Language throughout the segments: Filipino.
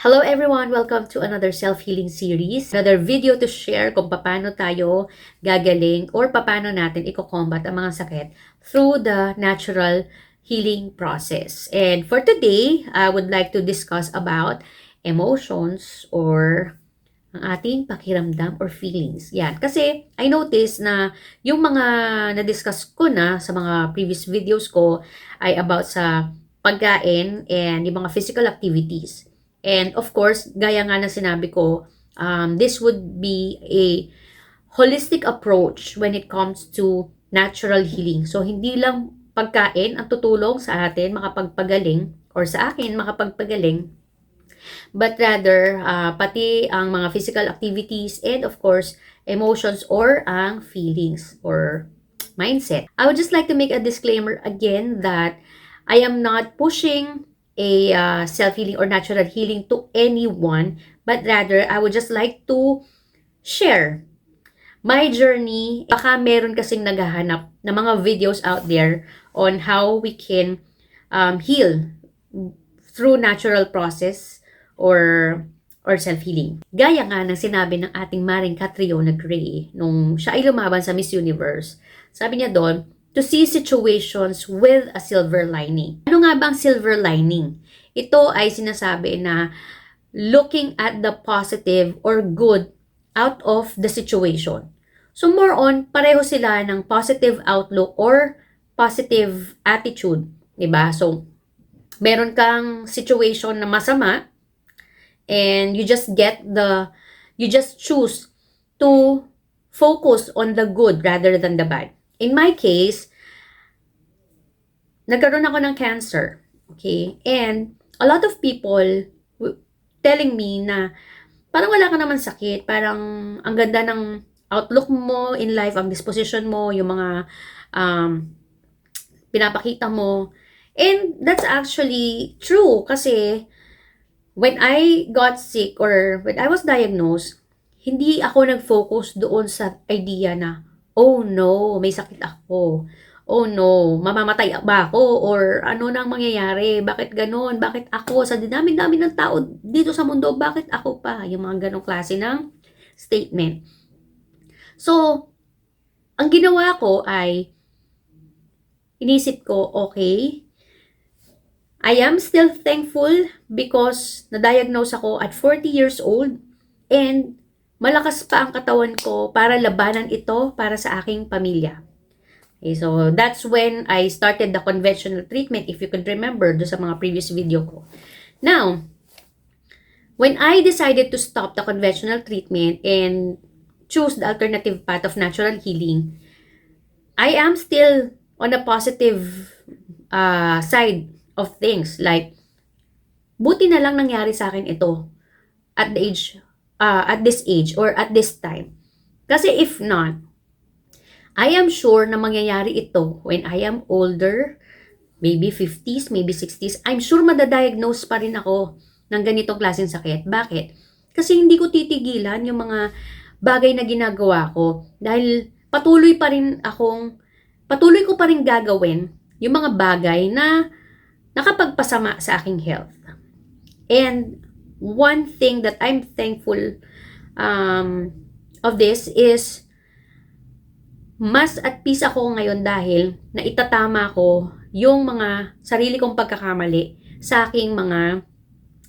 Hello everyone! Welcome to another self-healing series. Another video to share kung paano tayo gagaling or paano natin i-combat ang mga sakit through the natural healing process. And for today, I would like to discuss about emotions or ang ating pakiramdam or feelings. Yan. Kasi I noticed na yung mga na-discuss ko na sa mga previous videos ko ay about sa pagkain and yung mga physical activities. And of course, gaya nga na sinabi ko, um, this would be a holistic approach when it comes to natural healing. So, hindi lang pagkain ang tutulong sa atin makapagpagaling or sa akin makapagpagaling, but rather uh, pati ang mga physical activities and of course, emotions or ang feelings or mindset. I would just like to make a disclaimer again that I am not pushing a uh, self-healing or natural healing to anyone, but rather I would just like to share my journey. Baka meron kasing naghahanap ng mga videos out there on how we can um, heal through natural process or or self-healing. Gaya nga ng sinabi ng ating Maring Catriona Gray nung siya ay lumaban sa Miss Universe. Sabi niya doon, to see situations with a silver lining. Ano nga ba ang silver lining? Ito ay sinasabi na looking at the positive or good out of the situation. So more on, pareho sila ng positive outlook or positive attitude. 'di ba? So, meron kang situation na masama and you just get the, you just choose to focus on the good rather than the bad. In my case, nagkaroon ako ng cancer. Okay? And a lot of people telling me na parang wala ka naman sakit, parang ang ganda ng outlook mo in life, ang disposition mo, yung mga um, pinapakita mo. And that's actually true kasi when I got sick or when I was diagnosed, hindi ako nag-focus doon sa idea na, oh no, may sakit ako oh no, mamamatay ba ako? Or ano nang mangyayari? Bakit ganun? Bakit ako? Sa dinami-dami ng tao dito sa mundo, bakit ako pa? Yung mga ganong klase ng statement. So, ang ginawa ko ay inisip ko, okay, I am still thankful because na-diagnose ako at 40 years old and malakas pa ang katawan ko para labanan ito para sa aking pamilya. Okay, so that's when I started the conventional treatment, if you could remember, do sa mga previous video ko. Now, when I decided to stop the conventional treatment and choose the alternative path of natural healing, I am still on a positive uh, side of things. Like, buti na lang nangyari sa akin ito at the age, uh, at this age or at this time. Kasi if not, I am sure na mangyayari ito when I am older, maybe 50s, maybe 60s. I'm sure madadiagnose pa rin ako ng ganitong klaseng sakit. Bakit? Kasi hindi ko titigilan yung mga bagay na ginagawa ko dahil patuloy pa rin akong, patuloy ko pa rin gagawin yung mga bagay na nakapagpasama sa aking health. And one thing that I'm thankful um, of this is mas at peace ako ngayon dahil naitatama ko yung mga sarili kong pagkakamali sa aking mga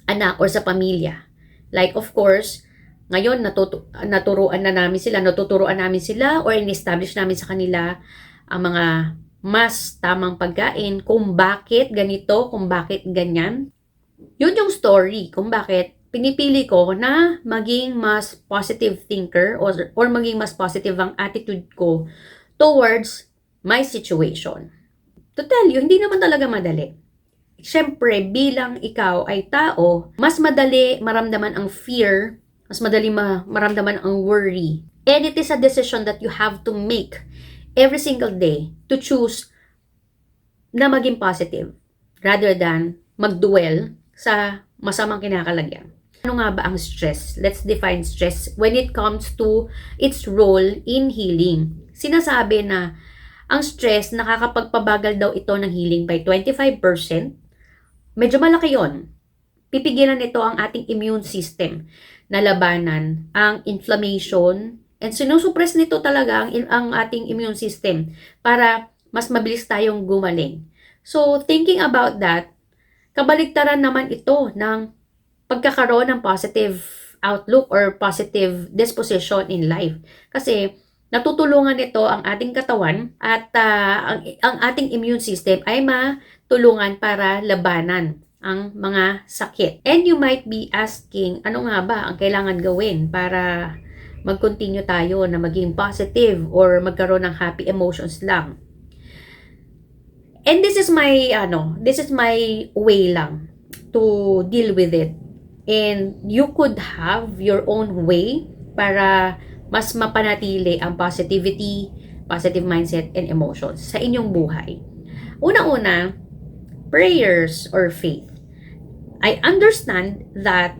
anak or sa pamilya. Like of course, ngayon natutu- naturuan na namin sila, natuturuan namin sila or in-establish namin sa kanila ang mga mas tamang pagkain, kung bakit ganito, kung bakit ganyan. Yun yung story kung bakit pinipili ko na maging mas positive thinker or, or maging mas positive ang attitude ko towards my situation. To tell you, hindi naman talaga madali. Siyempre, bilang ikaw ay tao, mas madali maramdaman ang fear, mas madali ma- maramdaman ang worry. And it is a decision that you have to make every single day to choose na maging positive rather than magduel sa masamang kinakalagyan. Ano nga ba ang stress? Let's define stress when it comes to its role in healing. Sinasabi na ang stress nakakapagpabagal daw ito ng healing by 25%. Medyo malaki yon. pipigilan nito ang ating immune system na labanan ang inflammation and sinusuppress nito talaga ang, ang ating immune system para mas mabilis tayong gumaling. So, thinking about that, kabaligtaran naman ito ng pagkakaroon ng positive outlook or positive disposition in life. Kasi natutulungan nito ang ating katawan at uh, ang, ang ating immune system ay matulungan para labanan ang mga sakit. And you might be asking, ano nga ba ang kailangan gawin para mag-continue tayo na maging positive or magkaroon ng happy emotions lang. And this is my, ano, this is my way lang to deal with it. And you could have your own way para mas mapanatili ang positivity, positive mindset, and emotions sa inyong buhay. Una-una, prayers or faith. I understand that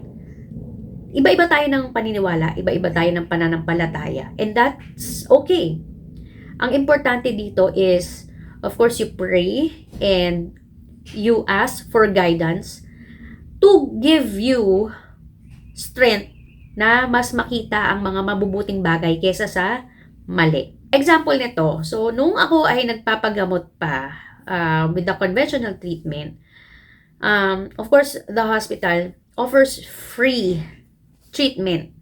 iba-iba tayo ng paniniwala, iba-iba tayo ng pananampalataya, and that's okay. Ang importante dito is, of course, you pray and you ask for guidance to give you strength na mas makita ang mga mabubuting bagay kesa sa mali. Example nito, so nung ako ay nagpapagamot pa uh, with the conventional treatment, um, of course, the hospital offers free treatment.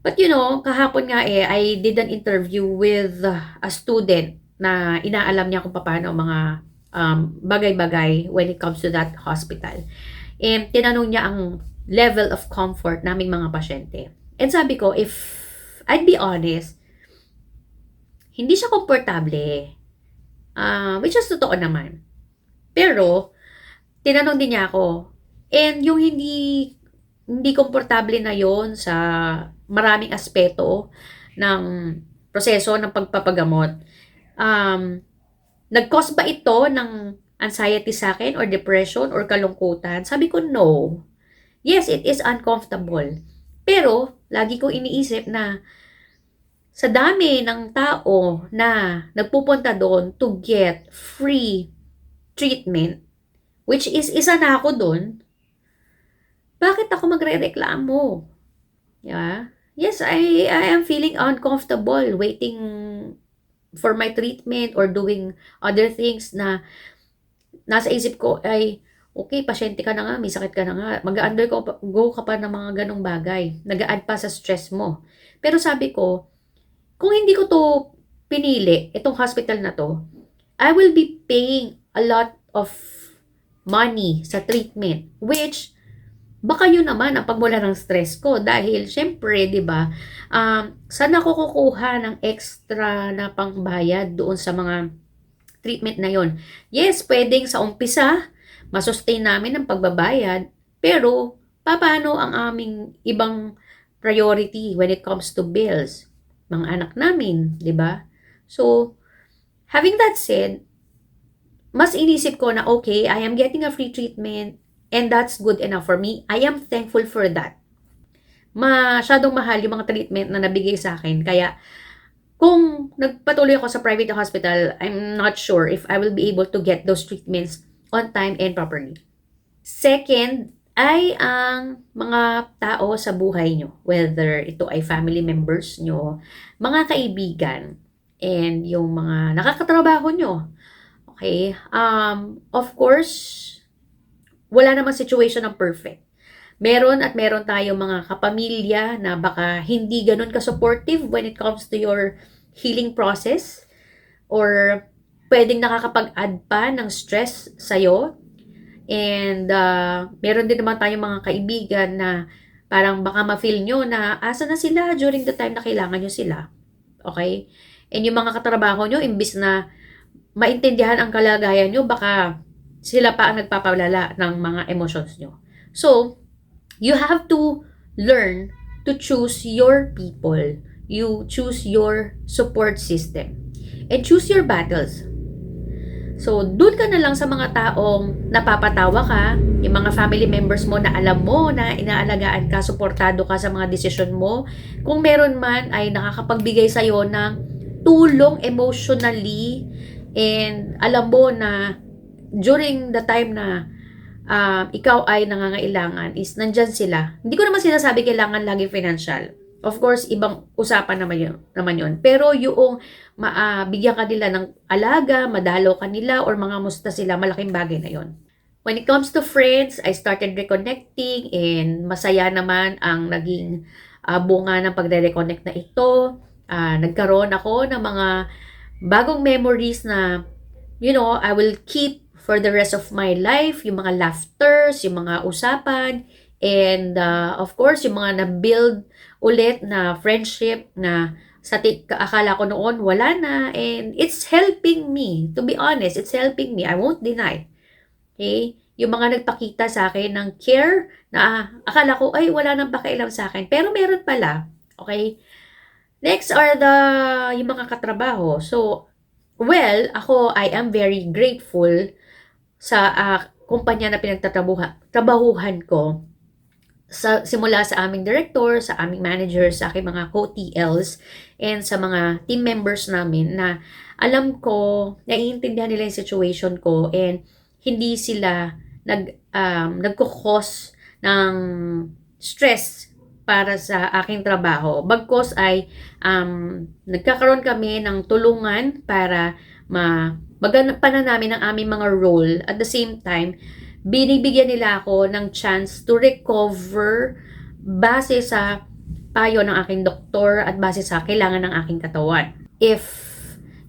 But you know, kahapon nga eh, I did an interview with a student na inaalam niya kung paano mga um, bagay-bagay when it comes to that hospital. And tinanong niya ang level of comfort naming mga pasyente. And sabi ko, if I'd be honest, hindi siya komportable. Uh, which is totoo naman. Pero, tinanong din niya ako, and yung hindi hindi komportable na yon sa maraming aspeto ng proseso ng pagpapagamot. Um, nag-cause ba ito ng anxiety sa akin or depression or kalungkutan? Sabi ko, no. Yes, it is uncomfortable. Pero, lagi ko iniisip na sa dami ng tao na nagpupunta doon to get free treatment, which is isa na ako doon, bakit ako magre-reklamo? Yeah? Yes, I, I am feeling uncomfortable waiting for my treatment or doing other things na nasa isip ko ay okay, pasyente ka na nga, may sakit ka na nga, mag-undergo ka pa ng mga ganong bagay, nag-add pa sa stress mo. Pero sabi ko, kung hindi ko to pinili, itong hospital na to, I will be paying a lot of money sa treatment, which baka yun naman ang pagmula ng stress ko dahil syempre, 'di ba? Um, saan ako kukuha ng extra na pangbayad doon sa mga treatment na yon? Yes, pwedeng sa umpisa masustain namin ang pagbabayad, pero paano ang aming ibang priority when it comes to bills? Mga anak namin, 'di ba? So, having that said, mas inisip ko na okay, I am getting a free treatment And that's good enough for me. I am thankful for that. Masyadong mahal yung mga treatment na nabigay sa akin. Kaya, kung nagpatuloy ako sa private hospital, I'm not sure if I will be able to get those treatments on time and properly. Second, ay ang mga tao sa buhay nyo. Whether ito ay family members nyo, mga kaibigan, and yung mga nakakatrabaho nyo. Okay? Um, of course, wala namang situation ng perfect. Meron at meron tayong mga kapamilya na baka hindi ganun ka-supportive when it comes to your healing process or pwedeng nakakapag-add pa ng stress sa'yo. And uh, meron din naman tayong mga kaibigan na parang baka ma-feel nyo na asa na sila during the time na kailangan nyo sila. Okay? And yung mga katrabaho nyo, imbis na maintindihan ang kalagayan nyo, baka sila pa ang nagpapalala ng mga emotions nyo. So, you have to learn to choose your people. You choose your support system. And choose your battles. So, doon ka na lang sa mga taong napapatawa ka, yung mga family members mo na alam mo na inaalagaan ka, suportado ka sa mga desisyon mo. Kung meron man ay nakakapagbigay sa'yo ng tulong emotionally and alam mo na during the time na um, ikaw ay nangangailangan is nandyan sila. Hindi ko naman sinasabi kailangan lagi financial. Of course, ibang usapan naman yun. Naman yun. Pero yung maabigyan ka nila ng alaga, madalo ka nila, or mga musta sila, malaking bagay na yon. When it comes to friends, I started reconnecting and masaya naman ang naging uh, bunga ng pagre-reconnect na ito. Uh, nagkaroon ako ng mga bagong memories na, you know, I will keep for the rest of my life. Yung mga laughters, yung mga usapan, and uh, of course, yung mga na-build ulit na friendship na sa akala ko noon wala na and it's helping me. To be honest it's helping me. I won't deny. Okay? Yung mga nagpakita sa akin ng care na akala ko ay wala nang pakialam sa akin. Pero meron pala. Okay? Next are the yung mga katrabaho. So well ako I am very grateful sa uh, kumpanya na pinagtatrabuhan trabahuhan ko sa simula sa aming director, sa aming manager, sa aking mga co-TLs, and sa mga team members namin na alam ko, naiintindihan nila yung situation ko and hindi sila nag um, nagko-cause ng stress para sa aking trabaho. Bagkos ay um, nagkakaroon kami ng tulungan para ma maganapan na namin ang aming mga role. At the same time, binibigyan nila ako ng chance to recover base sa payo ng aking doktor at base sa kailangan ng aking katawan. If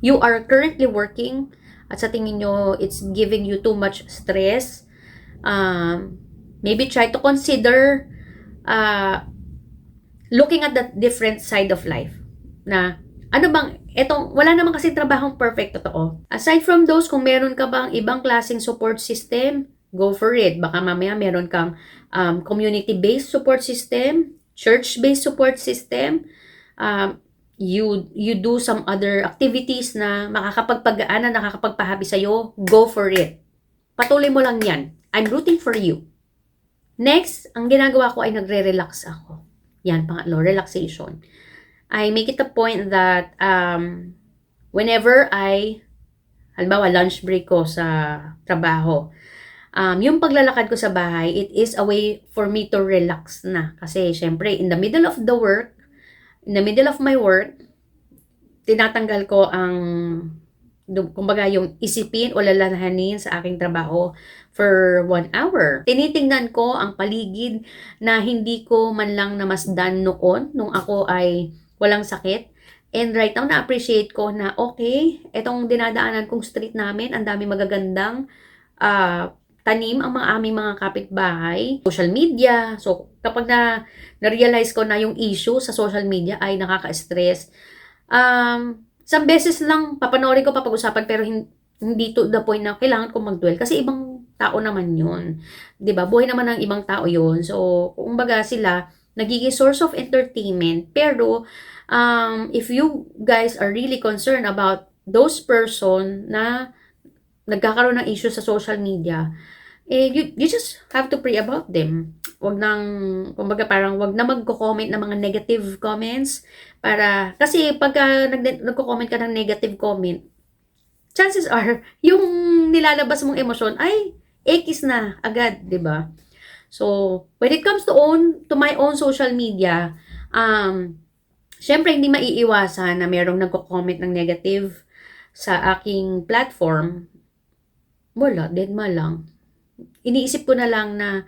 you are currently working at sa tingin nyo it's giving you too much stress, um, maybe try to consider uh, looking at the different side of life na ano bang, etong, wala naman kasi trabahong perfect, totoo. Aside from those, kung meron ka bang ibang klaseng support system, go for it. Baka mamaya meron kang um, community-based support system, church-based support system, um, you you do some other activities na makakapagpagaan na nakakapagpahabi sa'yo, go for it. Patuloy mo lang yan. I'm rooting for you. Next, ang ginagawa ko ay nagre-relax ako. Yan, pangatlo, relaxation. I make it a point that um, whenever I, halimbawa lunch break ko sa trabaho, um, yung paglalakad ko sa bahay, it is a way for me to relax na. Kasi, syempre, in the middle of the work, in the middle of my work, tinatanggal ko ang, kumbaga, yung isipin o lalanahanin sa aking trabaho for one hour. Tinitingnan ko ang paligid na hindi ko man lang namasdan noon, nung ako ay walang sakit. And right now, na-appreciate ko na, okay, itong dinadaanan kong street namin, ang dami magagandang uh, tanim ang mga aming mga kapitbahay, social media. So, kapag na, na-realize ko na yung issue sa social media ay nakaka-stress, um, isang beses lang papanoorin ko papag-usapan pero hindi to the point na kailangan ko mag-dwell kasi ibang tao naman yun. 'Di ba Buhay naman ng ibang tao yun. So, kumbaga sila, nagiging source of entertainment. Pero, um, if you guys are really concerned about those person na nagkakaroon ng issue sa social media, eh, you, you just have to pray about them. Wag nang, kumbaga parang wag na magko-comment ng mga negative comments para, kasi pagka nag, nagko-comment ka ng negative comment, chances are, yung nilalabas mong emosyon ay ekis na agad, di ba? So, when it comes to own, to my own social media, um, syempre hindi maiiwasan na merong nagko-comment ng negative sa aking platform. Wala, dead ma lang iniisip ko na lang na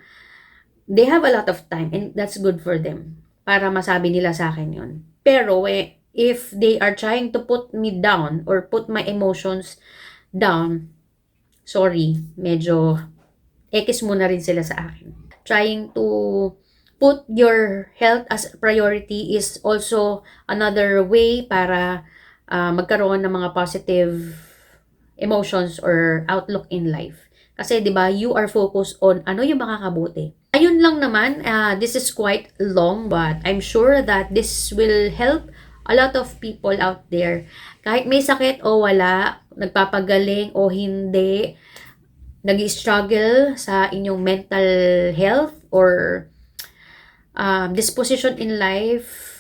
they have a lot of time and that's good for them para masabi nila sa akin yon. Pero eh, if they are trying to put me down or put my emotions down, sorry, medyo ekis muna rin sila sa akin. Trying to put your health as priority is also another way para uh, magkaroon ng mga positive emotions or outlook in life. Kasi 'di ba, you are focused on ano yung makakabuti. Ayun lang naman, uh, this is quite long but I'm sure that this will help a lot of people out there. Kahit may sakit o wala, nagpapagaling o hindi, nag-struggle sa inyong mental health or um, disposition in life,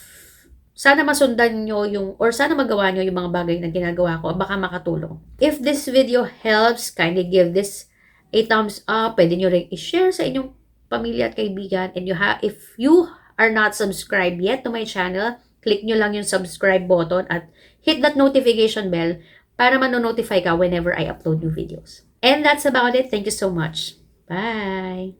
sana masundan nyo yung, or sana magawa nyo yung mga bagay na ginagawa ko, baka makatulong. If this video helps, kindly give this a thumbs up. Pwede nyo rin i-share sa inyong pamilya at kaibigan. And you ha if you are not subscribed yet to my channel, click nyo lang yung subscribe button at hit that notification bell para manonotify ka whenever I upload new videos. And that's about it. Thank you so much. Bye!